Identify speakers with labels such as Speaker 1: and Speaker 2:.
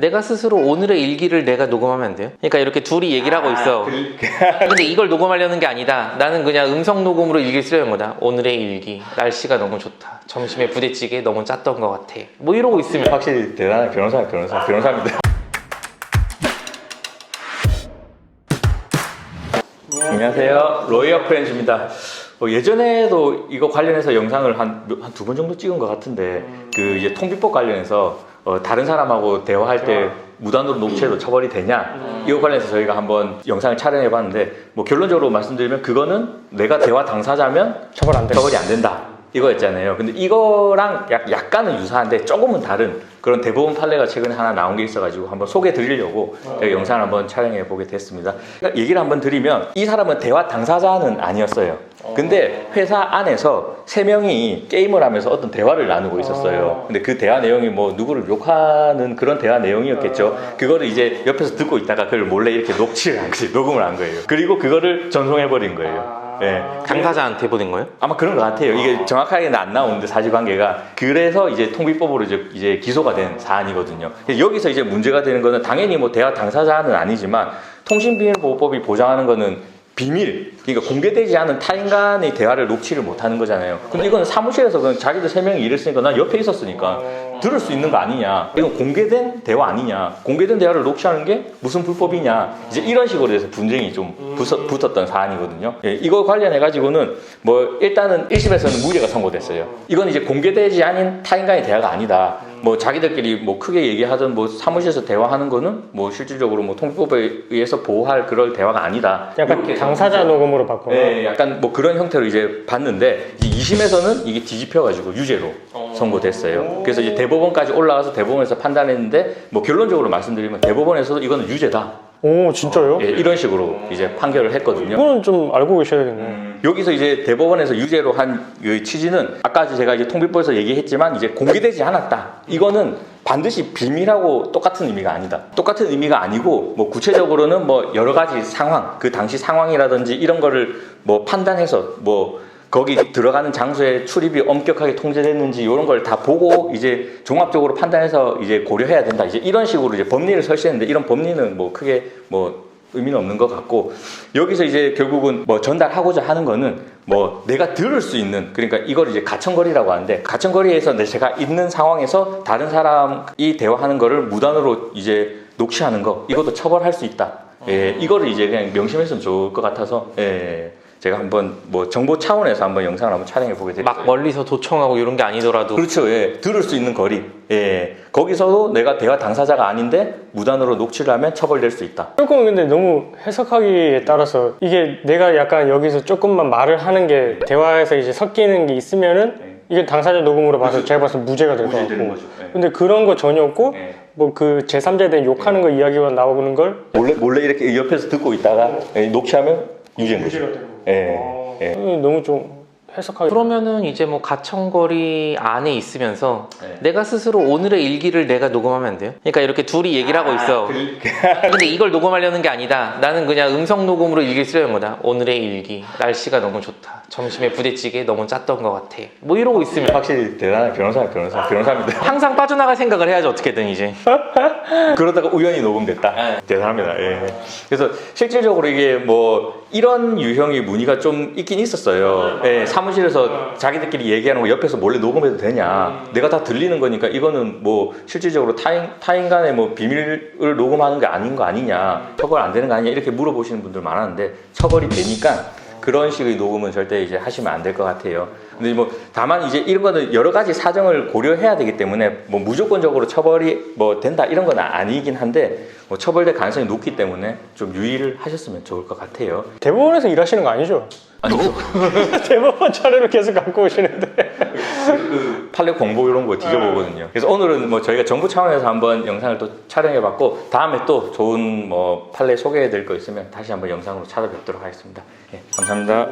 Speaker 1: 내가 스스로 오늘의 일기를 내가 녹음하면 안 돼요? 그러니까 이렇게 둘이 얘기를 하고 있어. 근데 이걸 녹음하려는 게 아니다. 나는 그냥 음성 녹음으로 일기를 쓰려는 거다. 오늘의 일기. 날씨가 너무 좋다. 점심에 부대찌개 너무 짰던 것 같아. 뭐 이러고 있으면
Speaker 2: 확실히 대단한 변호사야 변호사 변호사입니다. 안녕하세요 로이어 프렌즈입니다. 어, 예전에도 이거 관련해서 영상을 한 두 번 정도 찍은 것 같은데 그 이제 통비법 관련해서 어, 다른 사람하고 대화할 때 무단으로 녹취해도 처벌이 되냐 이거 관련해서 저희가 한번 영상을 촬영해 봤는데 뭐 결론적으로 말씀드리면 그거는 내가 대화 당사자면
Speaker 3: 처벌 안 돼.
Speaker 2: 처벌이 안 된다. 이거였잖아요. 근데 이거랑 약, 약간은 유사한데 조금은 다른 그런 대법원 판례가 최근에 하나 나온 게 있어가지고 한번 소개해 드리려고 제가 영상을 한번 촬영해 보게 됐습니다. 그러니까 얘기를 한번 드리면 이 사람은 대화 당사자는 아니었어요. 근데 회사 안에서 세 명이 게임을 하면서 어떤 대화를 나누고 있었어요. 근데 그 대화 내용이 뭐 누구를 욕하는 그런 대화 내용이었겠죠. 그거를 이제 옆에서 듣고 있다가 그걸 몰래 이렇게 녹취를 한 거지, 녹음을 한 거예요. 그리고 그거를 전송해 버린 거예요. 네.
Speaker 1: 당사자한테 보낸 거예요?
Speaker 2: 아마 그런 것 같아요. 이게 정확하게는 안 나오는데 사실관계가 그래서 이제 통비법으로 이제, 이제 기소가 된 사안이거든요. 여기서 이제 문제가 되는 거는 당연히 뭐 대화 당사자는 아니지만 통신비밀보호법이 보장하는 거는 비밀, 그러니까 공개되지 않은 타인 간의 대화를 녹취를 못 하는 거잖아요. 근데 이건 사무실에서 그냥 자기들 세 명이 일했으니까 난 옆에 있었으니까 들을 수 있는 거 아니냐. 이건 공개된 대화 아니냐. 공개된 대화를 녹취하는 게 무슨 불법이냐. 이제 이런 식으로 해서 분쟁이 좀 붙었, 붙었 던 사안이거든요. 예, 이거 관련해 가지고는 뭐 일단은 1심에서는 무죄가 선고됐어요. 이건 이제 공개되지 않은 타인 간의 대화가 아니다. 뭐 자기들끼리 뭐 크게 얘기하던 뭐 사무실에서 대화하는 거는 뭐 실질적으로 뭐 통법에 의해서 보호할 그럴 대화가 아니다.
Speaker 3: 약간 당사자 녹음으로 바꾸나?
Speaker 2: 네, 약간 뭐 그런 형태로 이제 봤는데 이 2심에서는 이게 뒤집혀가지고 유죄로 선고됐어요. 그래서 이제 대법원까지 올라가서 대법원에서 판단했는데 뭐 결론적으로 말씀드리면 대법원에서도 이거는 유죄다.
Speaker 3: 오 진짜요?
Speaker 2: 예, 이런 식으로 이제 판결을 했거든요.
Speaker 3: 이거는 좀 알고 계셔야겠네.
Speaker 2: 여기서 이제 대법원에서 유죄로 한그 취지는 아까 제가 이제 통비법에서 얘기했지만 이제 공개되지 않았다. 이거는 반드시 비밀하고 똑같은 의미가 아니다. 똑같은 의미가 아니고 뭐 구체적으로는 뭐 여러 가지 상황, 그 당시 상황이라든지 이런 거를 뭐 판단해서 뭐 거기 들어가는 장소에 출입이 엄격하게 통제됐는지 이런 걸 다 보고 이제 종합적으로 판단해서 이제 고려해야 된다. 이제 이런 식으로 이제 법리를 설치했는데 이런 법리는 뭐 크게 뭐 의미는 없는 것 같고 여기서 이제 결국은 뭐 전달하고자 하는 거는 뭐 내가 들을 수 있는 그러니까 이걸 이제 가청거리라고 하는데 가청거리에서 내 제가 있는 상황에서 다른 사람이 대화하는 거를 무단으로 이제 녹취하는 거 이것도 처벌할 수 있다. 예, 이거를 이제 그냥 명심했으면 좋을 것 같아서 예, 제가 한번 뭐 정보 차원에서 한번 영상을 한번 촬영해 보게 됐어요.
Speaker 1: 막 멀리서 도청하고 이런 게 아니더라도
Speaker 2: 그렇죠. 예. 들을 수 있는 거리. 예. 거기서도 내가 대화 당사자가 아닌데 무단으로 녹취를 하면 처벌될 수 있다.
Speaker 3: 조금 근데 너무 해석하기에 따라서 이게 내가 약간 여기서 조금만 말을 하는 게 대화에서 이제 섞이는 게 있으면은 이게 당사자 녹음으로 봐서
Speaker 2: 그렇죠.
Speaker 3: 제가 봤을 때 무죄가 될 것
Speaker 2: 무죄 되는
Speaker 3: 같고
Speaker 2: 거죠. 예.
Speaker 3: 근데 그런 거 전혀 없고
Speaker 2: 예.
Speaker 3: 뭐 그 제3자에 대한 욕하는 거 이야기가 나오는 걸
Speaker 2: 몰래 몰래 이렇게 옆에서 듣고 있다가 예, 녹취하면 유죄인 거죠. 예. 예.
Speaker 3: 음, 너무 좀 해석하기
Speaker 1: 그러면은 이제 뭐 가청거리 안에 있으면서
Speaker 2: 네.
Speaker 1: 내가 스스로 오늘의 일기를 내가 녹음하면 안 돼요? 그러니까 이렇게 둘이 얘기를 하고 있어. 근데 이걸 녹음하려는 게 아니다. 나는 그냥 음성 녹음으로 일기를 쓰려는 거다. 오늘의 일기. 날씨가 너무 좋다. 점심에 부대찌개 너무 짰던 것 같아. 뭐 이러고 있으면
Speaker 2: 확실히 대단한 변호사야 변호사 변호사입니다.
Speaker 1: 항상 빠져나갈 생각을 해야지 어떻게든 이제.
Speaker 2: 그러다가 우연히 녹음됐다.
Speaker 1: 네.
Speaker 2: 대단합니다. 예. 그래서 실질적으로 이게 뭐 이런 유형의 문의가 좀 있긴 있었어요. 예, 사무실에서 자기들끼리 얘기하는 거 옆에서 몰래 녹음해도 되냐? 내가 다 들리는 거니까 이거는 뭐 실질적으로 타인 타인 간의 뭐 비밀을 녹음하는 게 아닌 거 아니냐? 처벌 안 되는 거 아니냐? 이렇게 물어보시는 분들 많았는데 처벌이 되니까 그런 식의 녹음은 절대 이제 하시면 안 될 것 같아요. 근데 뭐 다만 이제 이런 거는 여러 가지 사정을 고려해야 되기 때문에 뭐 무조건적으로 처벌이 뭐 된다 이런 건 아니긴 한데 뭐 처벌될 가능성이 높기 때문에 좀 유의를 하셨으면 좋을 것 같아요.
Speaker 3: 대법원에서 일하시는 거 아니죠?
Speaker 2: 아니죠.
Speaker 3: 대법원 차례를 계속 갖고 오시는데
Speaker 2: 그 판례 공보 이런 거 뒤져보거든요. 그래서 오늘은 뭐 저희가 정부 차원에서 한번 영상을 또 촬영해봤고 다음에 또 좋은 뭐 판례 소개해드릴 거 있으면 다시 한번 영상으로 찾아뵙도록 하겠습니다. 예, 감사합니다.